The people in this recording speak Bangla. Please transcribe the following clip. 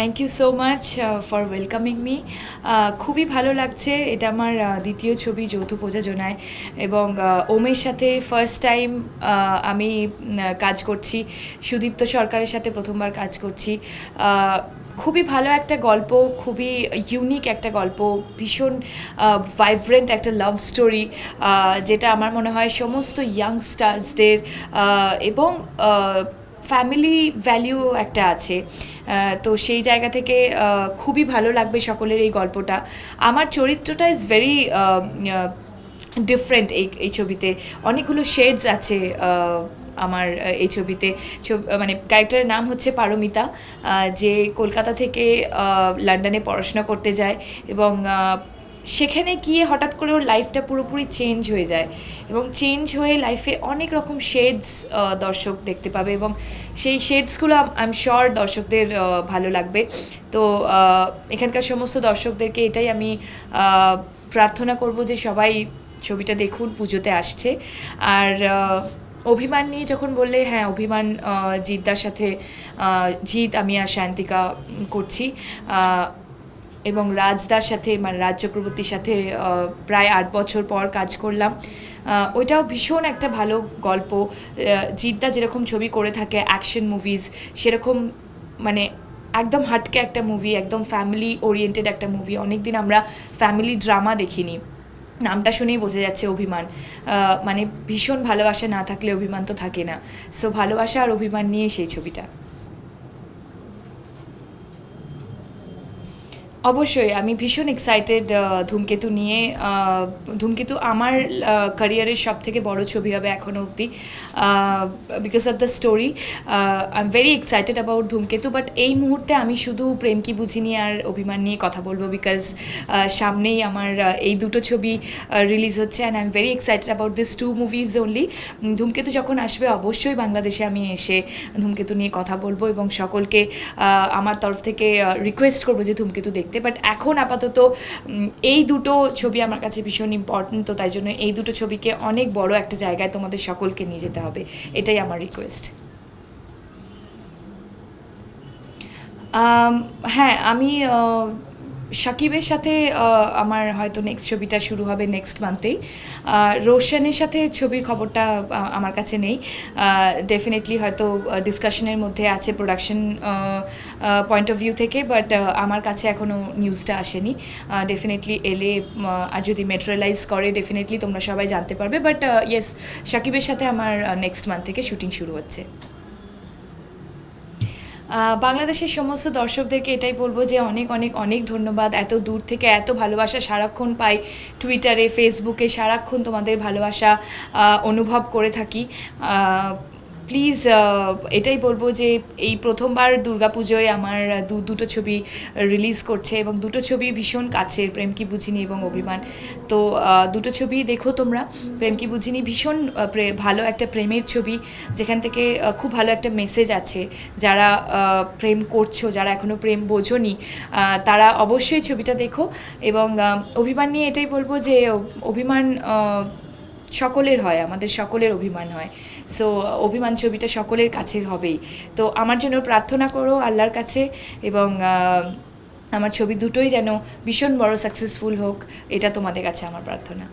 Thank you so much for welcoming me খুবই ভালো লাগছে। এটা আমার দ্বিতীয় ছবি যৌথ প্রযোজনায় এবং ওমের সাথে ফার্স্ট টাইম আমি কাজ করছি। সুদীপ্ত সরকারের সাথে প্রথমবার কাজ করছি। খুবই ভালো একটা গল্প, খুবই ইউনিক একটা গল্প, ভীষণ ভাইব্রেন্ট একটা লাভ স্টোরি যেটা আমার মনে হয় সমস্ত ইয়াংস্টার্সদের এবং ফ্যামিলি ভ্যালিউ একটা আছে। তো সেই জায়গা থেকে খুবই ভালো লাগবে সকলের এই গল্পটা। আমার চরিত্রটা ইজ ভেরি ডিফারেন্ট এই এই ছবিতে। অনেকগুলো শেডস আছে আমার এই ছবিতে। ছব- মানে ক্যারেক্টারের নাম হচ্ছে পারমিতা যে কলকাতা থেকে লন্ডনে পড়াশোনা করতে যায় এবং সেখানে গিয়ে হঠাৎ করে ওর লাইফটা পুরোপুরি চেঞ্জ হয়ে যায় এবং চেঞ্জ হয়ে লাইফে অনেক রকম শেডস দর্শক দেখতে পাবে এবং সেই শেডসগুলো আই এম শিওর দর্শকদের ভালো লাগবে। তো এখানকার সমস্ত দর্শকদেরকে এটাই আমি প্রার্থনা করব যে সবাই ছবিটা দেখুন, পুজোতে আসছে। আর অভিমান নিয়ে যখন বললে হ্যাঁ অভিমান জিদ্দার সাথে জিৎ, আমি আর শান্তিকা করছি। এবং রাজদার সাথে মানে রাজ চক্রবর্তীর সাথে প্রায় আট বছর পর কাজ করলাম। ওইটাও ভীষণ একটা ভালো গল্প। জিদ্দা যেরকম ছবি করে থাকে অ্যাকশন মুভিজ সেরকম মানে একদম হাটকে একটা মুভি একদম ফ্যামিলি ওরিয়েন্টেড একটা মুভি অনেকদিন আমরা ফ্যামিলি ড্রামা দেখিনি। নামটা শুনেই বোঝা যাচ্ছে অভিমান। মানে ভীষণ ভালোবাসা না থাকলে অভিমান তো থাকে না। সো ভালোবাসা আর অভিমান নিয়ে সেই ছবিটা। অবশ্যই, আমি ভীষণ এক্সাইটেড ধূমকেতু নিয়ে ধূমকেতু আমার ক্যারিয়ারের সব থেকে বড় ছবি হবে এখনও অবধি because of the story I am very excited about Dhumketu but এই মুহূর্তে আমি শুধু প্রেম কি বুঝিনি আর অভিমান নিয়ে কথা বলব বিকজ সামনেই আমার এই দুটো ছবি রিলিজ হচ্ছে and I am very excited about this two movies only Dhumketu যখন আসবে অবশ্যই বাংলাদেশে আমি এসে ধূমকেতু নিয়ে কথা বলব এবং সকলকে আমার তরফ থেকে রিকোয়েস্ট করব যে ধূমকেতু দেখতে বাট এখন আপাতত এই দুটো ছবি আমার কাছে ভীষণ ইম্পর্ট্যান্ট তো তাই জন্য এই দুটো ছবিকে অনেক বড় একটা জায়গায় তোমাদের সকলকে নিয়ে যেতে হবে, এটাই আমার রিকোয়েস্ট হ্যাঁ আমি সাকিবের সাথে আমার হয়তো নেক্সট ছবিটা শুরু হবে নেক্সট মান্থেই রোশনের সাথে ছবির খবরটা আমার কাছে নেই। ডেফিনেটলি হয়তো ডিসকাশনের মধ্যে আছে প্রোডাকশন পয়েন্ট অফ ভিউ থেকে বাট আমার কাছে এখনও নিউজটা আসেনি। ডেফিনেটলি এলে আর যদি মেটেরিয়ালাইজ করে ডেফিনেটলি তোমরা সবাই জানতে পারবে। বাট ইয়েস সাকিবের সাথে আমার নেক্সট মান্থ থেকে শুটিং শুরু হচ্ছে। বাংলাদেশের সমস্ত দর্শকদেরকে এটাই বলব যে অনেক অনেক অনেক ধন্যবাদ। এত দূর থেকে এত ভালোবাসা, সারাক্ষণ পাই টুইটারে ফেসবুকে সারাক্ষণ তোমাদের ভালোবাসা অনুভব করে থাকি। প্লিজ এটাই বলব যে এই প্রথমবার দুর্গাপুজোয় আমার দু, দুটো ছবি রিলিজ করছে এবং দুটো ছবি ভীষণ কাছের, প্রেম কি বুঝিনি এবং অভিমান। তো দুটো ছবি দেখো তোমরা। প্রেম কি বুঝিনি ভীষণ ভালো একটা প্রেমের ছবি, যেখান থেকে খুব ভালো একটা মেসেজ আছে। যারা প্রেম করছ, যারা এখনও প্রেম বোঝোনি তারা অবশ্যই ছবিটা দেখো। এবং অভিমান নিয়ে এটাই বলব যে, অভিমান সকলের হয়, আমাদের সকলের অভিমান হয়। সো অভিমান ছবিটা সকলের কাছের হবেই। তো আমার জন্য প্রার্থনা করো আল্লাহর কাছে এবং আমার ছবি দুটোই যেন ভীষণ বড় সাকসেসফুল হোক, এটা তোমাদের কাছে আমার প্রার্থনা।